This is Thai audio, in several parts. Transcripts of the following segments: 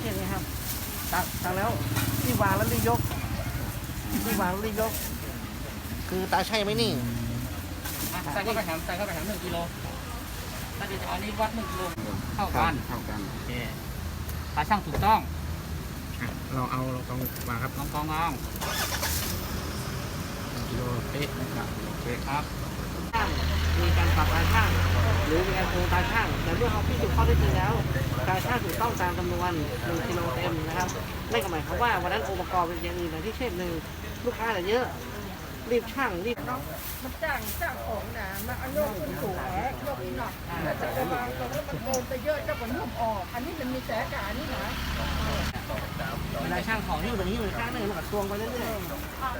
เช่นนี้ครับ ตักตักแล้วรีบวางแล้วรีบยกรีบวางแล้วรีบยก คือตาใช่ไหมนี่ใส่เข้าไปแถมใส่เข้าไปแถมหนึ่งกิโลถ้าจะอันนี้วัดหนึ่งกิโลเท่ากันเท่ากันโอเคตาช่างถูกต้องอะเราเอาเรากองมาครับลองกองงองหนึ่งกิโลเป๊ะนะครับเป๊ะครับ ช่างมีการปรับตาช่าง หรือมีการโกงตาช่าง แต่เมื่อเขาพิสูจน์ข้อเท็จจริงแล้วตาช่างถูกต้องตามจำนวน1กิโลเต็มนะครับนั่นก็หมายความว่าวันนั้นองค์ประกอบเป็นอย่างอื่นอย่างที่เช่นหนึ่งลูกค้าเนี่ยเยอะรีบช่างรีบมันจ้างจ้างของนะมันเอาโยกขึ้นสูงแหละโยกอีกหน่อยแต่จะวางตรงนี้มันโกงไปเยอะเจ้าคนนุ่มออก อันนี้มันมีแต่กานี่นะ เวลาช่างของที่อยู่ตรงนี้อยู่ข้างหนึ่งมันก็ตวงไปเรื่อย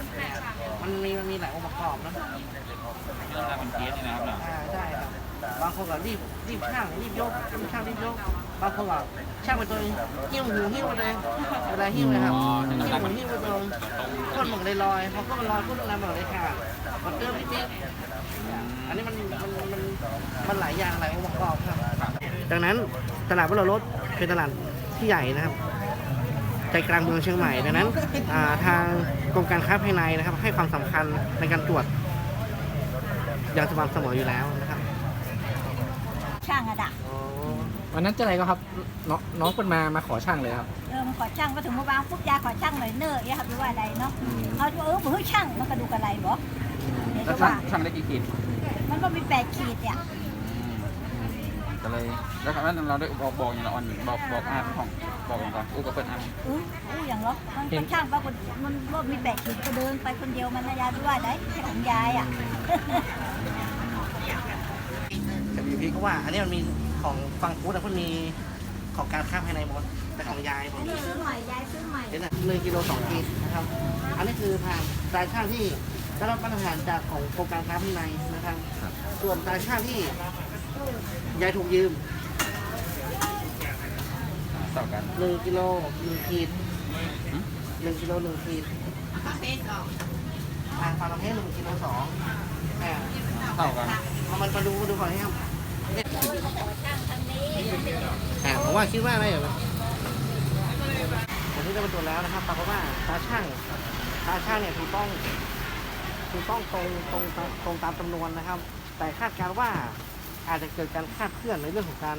ๆมันมีมันมีหลายองค์ประกอบนะเรื่องราวเป็นเคสนี่นะครับอ่าใช่ครับบางคนก็รีบรีบช่างรีบยกรีบช่างรีบยกบางคนก็ช่างไปตัวเองหิ้วหูหิ้วไปเลยเวลาหิ้วนะครับหิ้วหูหิ้วไปตัวก้นมันก็เลยลอยพอก้นมันลอยก้นอะไรมันก็เลยขาดมันเติมนิดๆอันนี้มันมันมันมันหลายอย่างหลายองค์ประกอบครับ ดังนั้นตลาดวโรรถเป็นตลาดที่ใหญ่นะครับ ใจกลางเมืองเชียงใหม่ดังนั้นอ่าทางกรมการค้าภายในนะครับ ให้ความสำคัญในการตรวจอย่างสม่ำเสมออยู่แล้วนะครับช่างอะดะวันนั้นเจะอะไรก็ครับน้องน้องคนมามาขอช่างเลยครับเออมันขอช่างก็ถึงมาบางปุ๊บยายขอช่างหน่อยเนอะยายครับว่าอะไรเนาะเขาจะเออบอกให้ช่างมันกระดูกอะไรบ่เดี๋ยวแล้วจะช่างว่าช่างได้กี่ขีดมันก็มีแปดขีดเนี่ย ก็เลย แล้วครั้งนั้นเราได้บอกบอกอย่างละอ่อนบอกบอกอาของบอกอย่างก่อนอู้กับเปิดอาอู้อู้อย่างเหรอมันก็ช่างปรากฏมันก็มีแปดขีดก็เดินไปคนเดียวมันนะยายไม่ว่าได้แค่ของยายอะแต่อยู่พี่ก็ว่า อันนี้มันมีของฟังฟูดแต่มันมีของการค้าภายในหมดแต่ของยายผอัมนนี้ซื้อใหม่ยายซื้อใหม่เดี๋ยวนะหนึ่งกิโลสองขีดนะครับ อันนี้คือทางตาช่างที่ได้รับมาตรฐานจากของกรมการค้าภายในนะครับ ส่วนตาช่างที่ ยายถูกยืมเท่ากันหนึ่งกิโลหนึ่งขีดหนึ่งกิโลหนึ่งขีดอ่าฟังประเภทหนึ่งกิโลสองอ่าเท่ากันเอามันมาดูมาดูก่อนให้ครับเนี่ยอ่าผมว่าคิดว่าอะไรเหรอผมที่ได้มาตรวจแล้วนะครับปรากฏว่าตาช่างตาช่างเนี่ยถูกต้องถูกต้องตรงตรงตรงตรงตามจำนวนนะครับ แต่คาดการณ์ว่า อาจจะเกิดการคลาดเคลื่อนในเรื่องของการ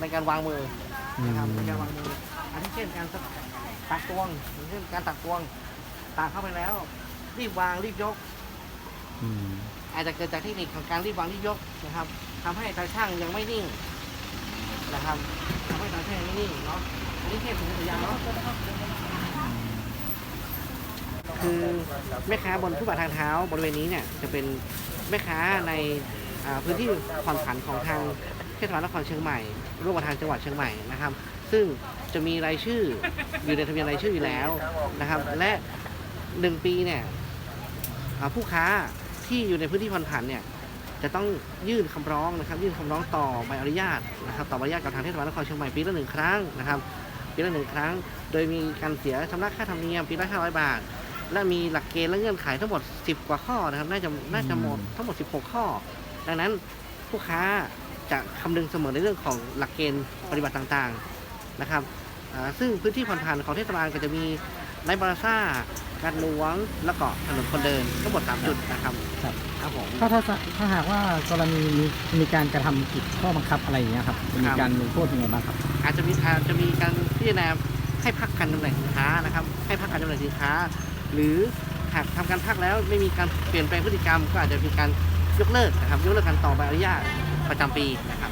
ในการวางมือนะครับในการวางมืออันที่เช่นการตักตวงอย่างเช่นการตักตวงตักเข้าไปแล้ว รีบวางรีบยกอาจจะเกิดจากเทคนิคของการรีบวางรีบยกนะครับทำให้ตาช่างยังไม่นิ่งนะครับทำให้ตาช่างยังไม่นิ่งเนาะอันนี้เทพถึงสัญญาณเนาะคือแม่ค้าบนฟุตบาททางเท้าบริเวณนี้เนี่ยจะเป็นแม่ค้าในอ่า พื้นที่ผ่อนผันของทางเทศบาลนครเชียงใหม่ร่วมกับทางจังหวัดเชียงใหม่นะครับ ซึ่งจะมีรายชื่ออยู่ในทะเบียนรายชื่ออยู่แล้วนะครับ และหนึ่งปีเนี่ยผู้ค้าที่อยู่ในพื้นที่ผ่อนผันเนี่ยจะต้องยื่นคำร้องนะครับ ยื่นคำร้องต่อใบอนุญาตนะครับต่อใบอนุญาตกับทางเทศบาลนครเชียงใหม่ปีละหนึ่งครั้งนะครับปีละหนึ่งครั้ง โดยมีการเสียชำระค่าธรรมเนียมปีละ500 บาท และมีหลักเกณฑ์และเงื่อนไขทั้งหมด 10 กว่าข้อนะครับ น่าจะน่าจะหมดทั้งหมด 16 ข้อ ดังนั้นผู้ค้าจะคำนึงเสมอในเรื่องของหลักเกณฑ์ปฏิบัติต่างๆนะครับอ่าซึ่งพื้นที่ผ่อนผันของเทศบาลก็จะมีไนบาราซ่าการหลวงแล้วก็ถนนคนเดินทั้งหมดสามจุดนะครับครับครับผมถ้าถ้าถ้าหากว่ากรณีมีมีการกระทำผิดข้อบังคับอะไรอย่างเงี้ยครับจะมีการลงโทษยังไงบ้างครับ อาจจะมีอาจจะมีการพิจารณาให้พักการจำหน่ายสินค้านะครับ ให้พักการจำหน่ายสินค้า หรือหากทำการพักแล้วไม่มีการเปลี่ยนแปลงพฤติกรรม ก็อาจจะมีการ ยกเลิกนะครับยกเลิกการต่อใบอนุญาตประจำปีนะครับ